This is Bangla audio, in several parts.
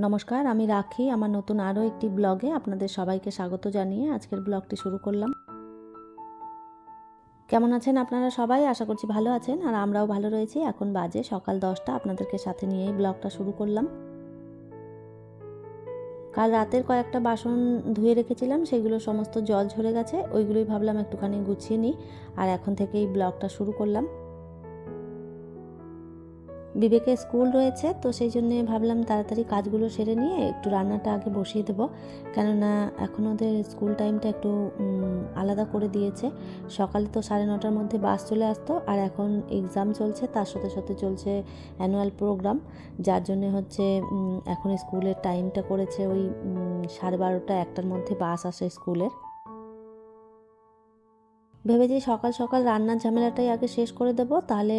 নমস্কার, আমি রাখি। আমার নতুন আরও একটি ব্লগে আপনাদের সবাইকে স্বাগত জানিয়ে আজকের ব্লগটি শুরু করলাম। কেমন আছেন আপনারা সবাই? আশা করছি ভালো আছেন। আর আমরাও ভালো রয়েছি। এখন বাজে সকাল দশটা। আপনাদেরকে সাথে নিয়েই ব্লগটা শুরু করলাম। কাল রাতের কয়েকটা বাসন ধুয়ে রেখেছিলাম। সেগুলো সমস্ত জল ঝরে গেছে। ওইগুলোই ভাবলাম একটুখানি গুছিয়ে নিই। আর এখন থেকেই ব্লগটা শুরু করলাম। বিবেকের স্কুল রয়েছে, তো সেই জন্যে ভাবলাম তাড়াতাড়ি কাজগুলো সেরে নিয়ে একটু রান্নাটা আগে বসিয়ে দেবো। কেননা এখন ওদের স্কুল টাইমটা একটু আলাদা করে দিয়েছে। সকালে তো সাড়ে নটার মধ্যে বাস চলে আসতো, আর এখন এক্সাম চলছে, তার সাথে সাথে চলছে অ্যানুয়াল প্রোগ্রাম। যার জন্যে হচ্ছে এখন স্কুলের টাইমটা করেছে ওই সাড়ে বারোটা, একটার মধ্যে বাস আসে স্কুলের। ভেবেছি সকাল সকাল রান্নার ঝামেলাটাই আগে শেষ করে দেবো, তাহলে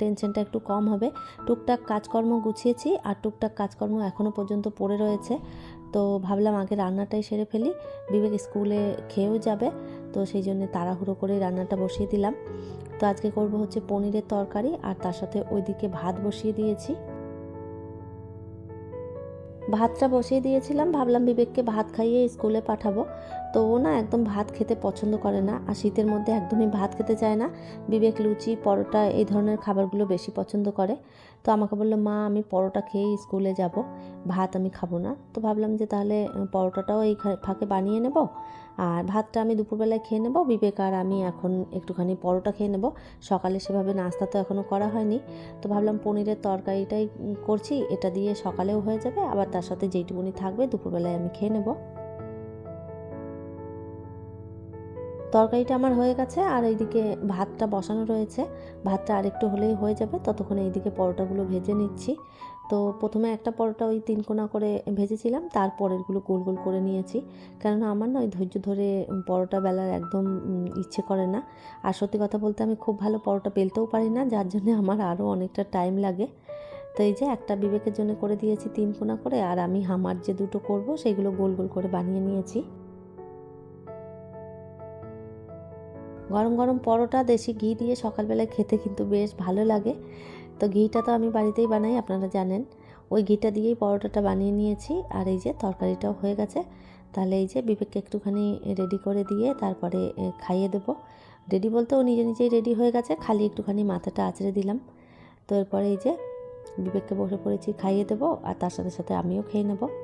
টেনশনটা একটু কম হবে। টুকটাক কাজকর্ম গুছিয়েছি আর টুকটাক কাজকর্ম এখনও পর্যন্ত পড়ে রয়েছে। তো ভাবলাম আগে রান্নাটাই সেরে ফেলি। বিবেক স্কুলে খেয়েও যাবে, তো সেই জন্য তাড়াহুড়ো করে রান্নাটা বসিয়ে দিলাম। তো আজকে করব হচ্ছে পনিরের তরকারি আর তার সাথে ওইদিকে ভাত বসিয়ে দিয়েছি। ভাতটা বসিয়ে দিয়েছিলাম, ভাবলাম বিবেককে ভাত খাইয়ে স্কুলে পাঠাবো। তো ও না একদম ভাত খেতে পছন্দ করে না আর শীতের মধ্যে একদমই ভাত খেতে চায় না। বিবেক লুচি, পরোটা এই ধরনের খাবারগুলো বেশি পছন্দ করে। তো আমাকে বলল, মা, আমি পরোটা খেয়েই স্কুলে যাব, ভাত আমি খাব না। তো ভাবলাম যে তাহলে পরোটাটাও এই ফাঁকে বানিয়ে নেব আর ভাতটা আমি দুপুরবেলায় খেয়ে নেব। বিবেক আর আমি এখন একটুখানি পরোটা খেয়ে নেব। সকালে সেভাবে নাস্তা তো এখনও করা হয়নি। তো ভাবলাম পনিরের তরকারিটাই করছি। এটা দিয়ে সকালেও হয়ে যাবে। আবার তার সাথে যেইটুকুনি থাকবে দুপুরবেলায় আমি খেয়ে নেব। তরকারিটা আমার হয়ে গেছে আর এইদিকে ভাতটা বসানো রয়েছে। ভাতটা আরেকটু হলেই হয়ে যাবে, ততক্ষণে এইদিকে পরোটাগুলো ভেজে নিচ্ছি। তো প্রথমে একটা পরোটা ওই তিন কোনা করে ভেজেছিলাম তারপরেরগুলো গোল গোল করে নিয়েছি। কেননা আমার না ওই ধৈর্য ধরে পরোটা বেলার একদম ইচ্ছে করে না। আর সত্যি কথা বলতে আমি খুব ভালো পরোটা বেলতেও পারি না, যার জন্য আমার আরও অনেকটা টাইম লাগে। তো এই যে একটা বিবেকের জন্য করে দিয়েছি তিন কোনা করে, আর আমি হামার যে দুটো করব, সেগুলো গোল গোল করে বানিয়ে নিয়েছি। গরম গরম পরোটা, দেশি ঘি দিয়ে সকালবেলায় খেতে কিন্তু বেশ ভালো লাগে। তো ঘিটা তো আমি বাড়িতেই বানাই, আপনারা জানেন। ওই ঘিটা দিয়েই পরোটাটা বানিয়ে নিয়েছি। আর এই যে তরকারিটাও হয়ে গেছে। তাহলে এই যে বিবেককে একটুখানি রেডি করে দিয়ে তারপরে খাইয়ে দেবো। রেডি বলতে ও নিজে নিজেই রেডি হয়ে গেছে, খালি একটুখানি মাথাটা আঁচড়ে দিলাম। তো এরপরে এই যে বিবেককে বসে পড়েছি, খাইয়ে দেবো। আর তার সাথে সাথে আমিও খেয়ে নেব।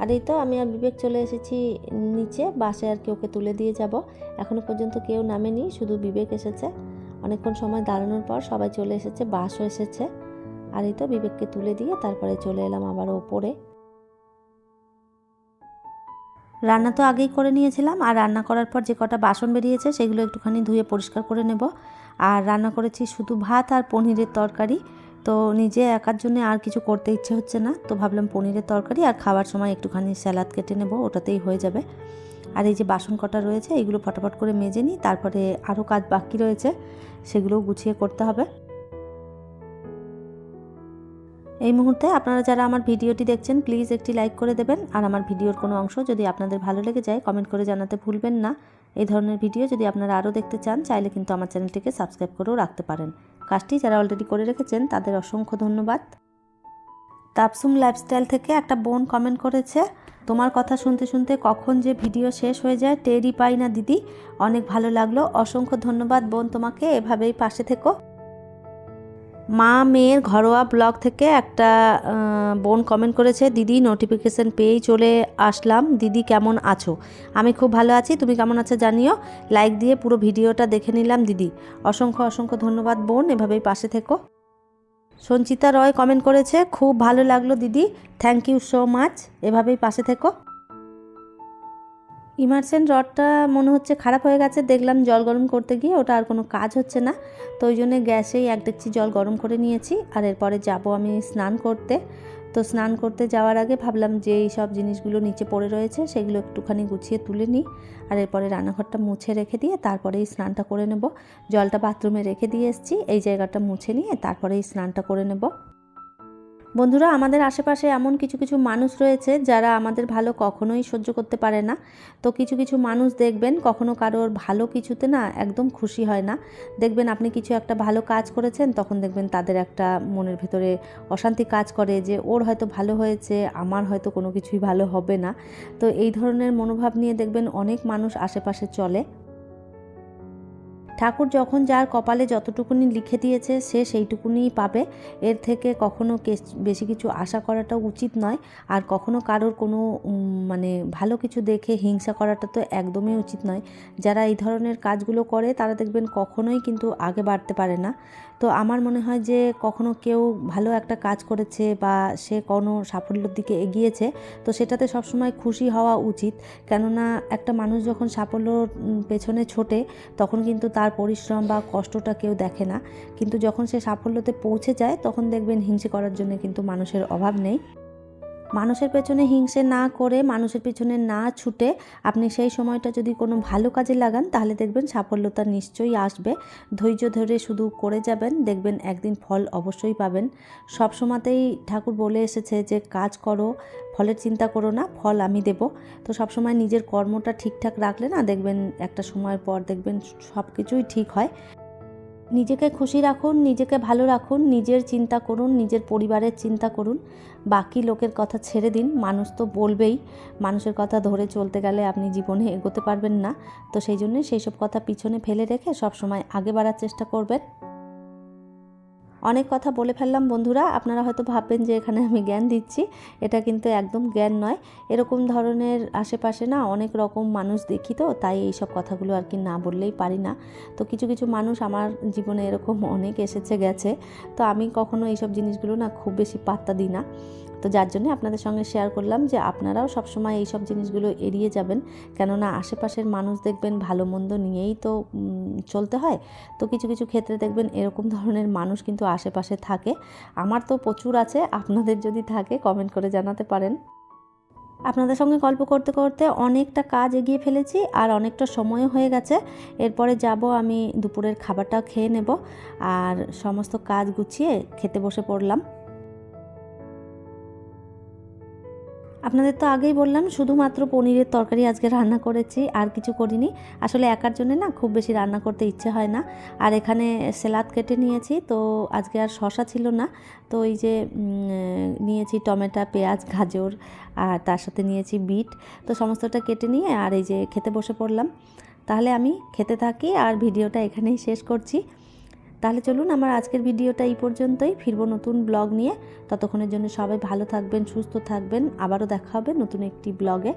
আর এই তো আমি আর বিবেক চলে এসেছি নিচে বাসে আর কি ওকে তুলে দিয়ে যাব। এখনও পর্যন্ত কেউ নামেনি, শুধু বিবেক এসেছে। অনেকক্ষণ সময় দাঁড়ানোর পর সবাই চলে এসেছে, বাসও এসেছে। আর এই তো বিবেককে তুলে দিয়ে তারপরে চলে এলাম আবার ওপরে। রান্না তো আগেই করে নিয়েছিলাম, আর রান্না করার পর যে কটা বাসন বেরিয়েছে সেগুলো একটুখানি ধুয়ে পরিষ্কার করে নেব। আর রান্না করেছি শুধু ভাত আর পনিরের তরকারি। তো নিজে একার জন্য আর কিছু করতে ইচ্ছে হচ্ছে না। তো ভাবলাম পনিরের তরকারি আর খাওয়ার সময় একটুখানি স্যালাদ কেটে নেব, ওটাতেই হয়ে যাবে। আর এই যে বাসন কটা রয়েছে এইগুলো ফটাফট করে মেজে নিই, তারপরে আরও কাজ বাকি রয়েছে, সেগুলোও গুছিয়ে করতে হবে। এই মুহূর্তে আপনারা যারা আমার ভিডিওটি দেখছেন, প্লিজ একটি লাইক করে দেবেন। আর আমার ভিডিওর কোনো অংশ যদি আপনাদের ভালো লেগে যায়, কমেন্ট করে জানাতে ভুলবেন না। এই ধরনের ভিডিও যদি আপনারা আরও দেখতে চান, চাইলে কিন্তু আমার চ্যানেলটিকে সাবস্ক্রাইব করেও রাখতে পারেন। কাজটি যারা অলরেডি করে রেখেছেন, তাদের অসংখ্য ধন্যবাদ। তাপসুম লাইফস্টাইল থেকে একটা বোন কমেন্ট করেছে, তোমার কথা শুনতে শুনতে কখন যে ভিডিও শেষ হয়ে যায়, টেরই পাই না, দিদি। অনেক ভালো লাগল। অসংখ্য ধন্যবাদ বোন তোমাকে। এভাবেই পাশে থেকো। মা মেয়ের ঘরোয়া ব্লগ থেকে একটা বোন কমেন্ট করেছে, দিদি নোটিফিকেশন পেয়েই চলে আসলাম। দিদি, কেমন আছো? আমি খুব ভালো আছি। তুমি কেমন আছো জানিও। লাইক দিয়ে পুরো ভিডিওটা দেখে নিলাম, দিদি। অসংখ্য অসংখ্য ধন্যবাদ বোন, এভাবেই পাশে থেকো। সঞ্চিতা রয় কমেন্ট করেছে, খুব ভালো লাগল দিদি। থ্যাংক ইউ সো মাচ এভাবেই পাশে থেকো। ইমার্সেন রডটা মনে হচ্ছে খারাপ হয়ে গেছে, দেখলাম জল গরম করতে গিয়ে ওটা আর কোনো কাজ হচ্ছে না। তো ওই জন্য গ্যাসেই এক ডেকচি জল গরম করে নিয়েছি, আর এরপরে যাব আমি স্নান করতে। তো স্নান করতে যাওয়ার আগে ভাবলাম যে এই সব জিনিসগুলো নিচে পড়ে রয়েছে, সেগুলো একটুখানি গুছিয়ে তুলে নিই। আর এরপরে রান্নাঘরটা মুছে রেখে দিয়ে তারপরেই স্নানটা করে নেব। জলটা বাথরুমে রেখে দিয়ে এসেছি, এই জায়গাটা মুছে নিয়ে তারপরেই স্নানটা করে নেব। বন্ধুরা, আমাদের আশেপাশে এমন কিছু কিছু মানুষ রয়েছে যারা আমাদের ভালো কখনোই সহ্য করতে পারে না। তো কিছু কিছু মানুষ দেখবেন, কখনো কারোর ভালো কিছুতে না একদম খুশি হয় না। দেখবেন আপনি কিছু একটা ভালো কাজ করেছেন, তখন দেখবেন তাদের একটা মনের ভেতরে অশান্তি কাজ করে যে, ওর হয়তো ভালো হয়েছে, আমার হয়তো কোনো কিছুই ভালো হবে না। তো এই ধরনের মনোভাব নিয়ে দেখবেন অনেক মানুষ আশেপাশে চলে। ঠাকুর যখন যার কপালে যতটুকুনি লিখে দিয়েছে, সে সেইটুকুনিই পাবে। এর থেকে কখনো বেশি কিছু আশা করাটা উচিত নয়। আর কখনো কারোর কোনো মানে ভালো কিছু দেখে হিংসা করাটা তো একদমই উচিত নয়। যারা এই ধরনের কাজগুলো করে, তারা দেখবেন কখনোই কিন্তু আগে বাড়তে পারে না। তো আমার মনে হয় যে কখনো কেউ ভালো একটা কাজ করেছে বা সে কোনো সাফল্যের দিকে এগিয়েছে, তো সেটাতে সবসময় খুশি হওয়া উচিত। কেননা একটা মানুষ যখন সাফল্যর পেছনে ছোটে, তখন কিন্তু তার পরিশ্রম বা কষ্টটা কেউ দেখে না। কিন্তু যখন সে সাফল্যতে পৌঁছে যায়, তখন দেখবেন হিংসে করার জন্য কিন্তু মানুষের অভাব নেই। মানুষের পেছনে হিংসে না করে, মানুষের পেছনে না ছুটে আপনি সেই সময়টা যদি কোনো ভালো কাজে লাগান, তাহলে দেখবেন সাফল্যতা নিশ্চয়ই আসবে। ধৈর্য ধরে শুধু করে যাবেন, দেখবেন একদিন ফল অবশ্যই পাবেন। সব সময়তেই ঠাকুর বলে এসেছে যে, কাজ করো, ফলের চিন্তা করো না, ফল আমি দেব। তো সবসময় নিজের কর্মটা ঠিকঠাক রাখলে না দেখবেন একটা সময়ের পর দেখবেন সব কিছুই ঠিক হয়। নিজেকে খুশি রাখুন, নিজেকে ভালো রাখুন, নিজের চিন্তা করুন, নিজের পরিবারের চিন্তা করুন। বাকি লোকের কথা ছেড়ে দিন। মানুষ তো বলবেই, মানুষের কথা ধরে চলতে গেলে আপনি জীবনে এগোতে পারবেন না। তো সেই জন্যে সেই সব কথা পিছনে ফেলে রেখে সবসময় আগে বাড়ার চেষ্টা করবেন। অনেক কথা বলে ফেললাম, বন্ধুরা। আপনারা হয়তো ভাববেন যে এখানে আমি জ্ঞান দিচ্ছি। এটা কিন্তু একদম জ্ঞান নয়। এরকম ধরনের আশেপাশে না অনেক রকম মানুষ দেখি তো, তাই এইসব কথাগুলো আর কি না বললেই পারি না। তো কিছু কিছু মানুষ আমার জীবনে এরকম অনেক এসেছে, গেছে। তো আমি কখনো এইসব জিনিসগুলো না খুব বেশি পাত্তা দিই না। তো যার জন্য আপনাদের সঙ্গে শেয়ার করলাম যে আপনারাও সবসময় এইসব জিনিসগুলো এড়িয়ে যাবেন। কেননা আশেপাশের মানুষ দেখবেন ভালো মন্দ নিয়েই তো চলতে হয়। তো কিছু কিছু ক্ষেত্রে দেখবেন এরকম ধরনের মানুষ কিন্তু আশেপাশে থাকে। আমার তো প্রচুর আছে, আপনাদের যদি থাকে কমেন্ট করে জানাতে পারেন। আপনাদের সঙ্গে গল্প করতে করতে অনেকটা কাজ এগিয়ে ফেলেছি আর অনেকটা সময়ও হয়ে গেছে। এরপরে যাব আমি দুপুরের খাবারটা খেয়ে নেব। আর সমস্ত কাজ গুছিয়ে খেতে বসে পড়লাম। আপনাদের তো আগেই বললাম, শুধুমাত্র পনিরের তরকারি আজকে রান্না করেছি, আর কিছু করিনি। আসলে একার জন্য না খুব বেশি রান্না করতে ইচ্ছে হয় না। আর এখানে স্যালাদ কেটে নিয়েছি, তো আজকে আর শশা ছিল না। তো এই যে নিয়েছি টমেটো, পেঁয়াজ, গাজর, আর তার সাথে নিয়েছি বিট। তো সমস্তটা কেটে নিয়ে আর এই যে খেতে বসে পড়লাম। তাহলে আমি খেতে থাকি, আর ভিডিওটা এখানেই শেষ করছি। তাহলে চলুন আমার আজকের ভিডিওটা এই পর্যন্তই। ফিরবো নতুন ব্লগ নিয়ে। ততক্ষণের জন্য সবাই ভালো থাকবেন, সুস্থ থাকবেন। আবারও দেখা হবে নতুন একটি ব্লগে।